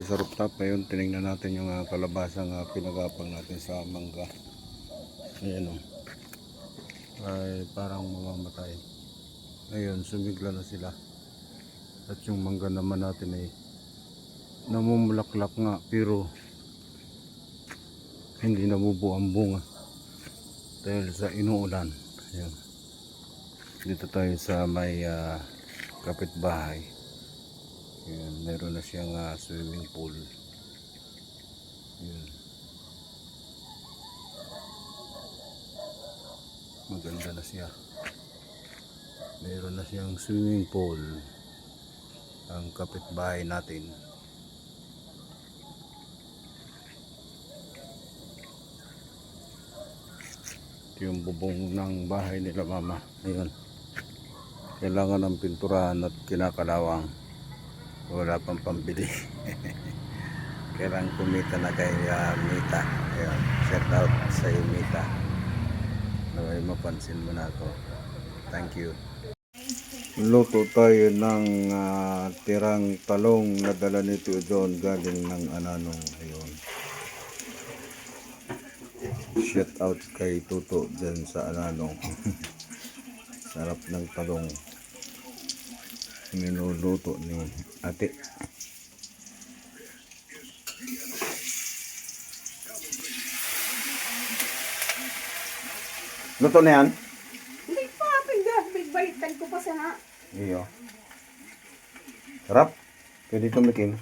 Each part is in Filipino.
Sa rooftop ngayon, tinignan natin yung uh, kalabasang uh, pinagapang natin sa mangga. Ayan o. Ay parang mamamatay. Ngayon, sumigla na sila. At yung mangga naman natin ay namumulaklak nga pero hindi nabubuo ang bunga dahil sa inuulan. Ayan. Dito tayo sa may ah, kapitbahay. Ayan, meron na siyang ah, swimming pool. Ayan. Maganda na siya. Meron na siyang swimming pool. Ang kapitbahay natin. Ito yung bubong ng bahay nila mama. Ayun. Kailangan ng pinturahan at kinakalawang. Wala pang pambili. Kailangan kumita na kay ah, Mita. Ayun. Shout out sa iyo Mita. Naway mapansin mo na ako. Thank you. Luto tayo ng ah, tirang talong na dala ni Tio John galing ng Ananong. Ayun. Shout out kay Tuto dyan sa Ananong. Sarap ng talong. Minuluto ni ate. Luto na yan? Hindi pa, pinggan. Bigbaliktad ko pa sa na. Iyo. Sarap. Pwede tumikim.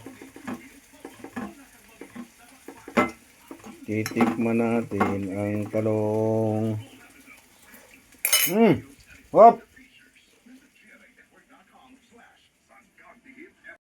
Titikman natin ang talong. Hmm. Hop.